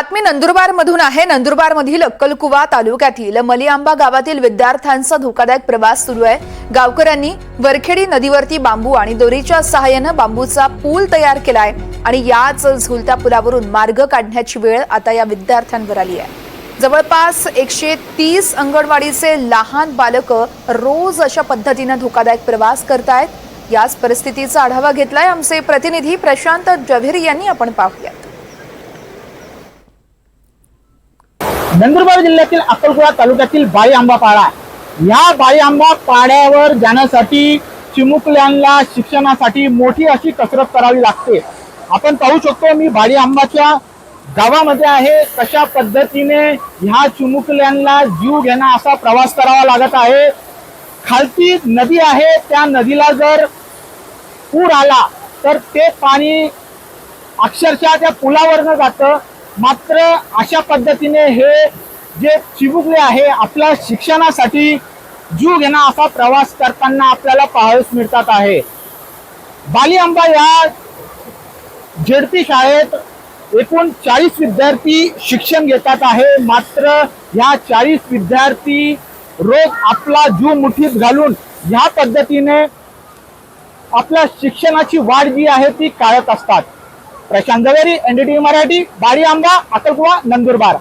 बातमी नंदुरबार मधून आहे. नंदुरबार मधील अक्कलकुवा तालुक्यातील मलिआंबा गावातील विद्यार्थ्यांचा धोकादायक प्रवास सुरू आहे. गावकऱ्यांनी वरखेडी नदीवरती बांबू आणि दोरीच्या सहाय्यानं बांबूचा पूल तयार केला आहे आणि याच झुलत्या पुलावरून मार्ग काढण्याची वेळ आता या विद्यार्थ्यांवर आली आहे. जवळपास एकशे तीस अंगणवाडीचे लहान बालक रोज अशा पद्धतीनं धोकादायक प्रवास करतायत. याच परिस्थितीचा आढावा घेतलाय आमचे प्रतिनिधी प्रशांत जव्हेरी यांनी आपण पाहूया नंदुरबार जिल्ह्यातील अक्कलकुळा तालुक्यातील बाई आंबा पाडा. या बाई आंबा पाड्यावर जाण्यासाठी चिमुकल्यांना शिक्षणासाठी मोठी अशी कसरत करावी लागते. आपण पाहू शकतो मी बाडी आंबाच्या गावामध्ये आहे. कशा पद्धतीने ह्या चिमुकल्यांना जीव घेणा असा प्रवास करावा लागत आहे. खालती नदी आहे त्या नदीला जर पूर आला तर ते पाणी अक्षरशः त्या पुलावरनं जातं. मात्र अशा पद्धतीने हे जे चिबुकले आहे आपल्या शिक्षणासाठी जीव घेणा असा प्रवास करताना आपल्याला पाहावयास मिळतात आहे. बाली आंबा या झेडपी शाळेत एकूण चाळीस विद्यार्थी शिक्षण घेतात आहे. मात्र या चाळीस विद्यार्थी रोज आपला जीव मुठीत घालून ह्या पद्धतीने आपल्या शिक्षणाची वाढ जी आहे ती काढत असतात. प्रशांत जवेरी एनडीटीव्ही मराठी बाडी आंबा अक्कलकुवा नंदुरबार.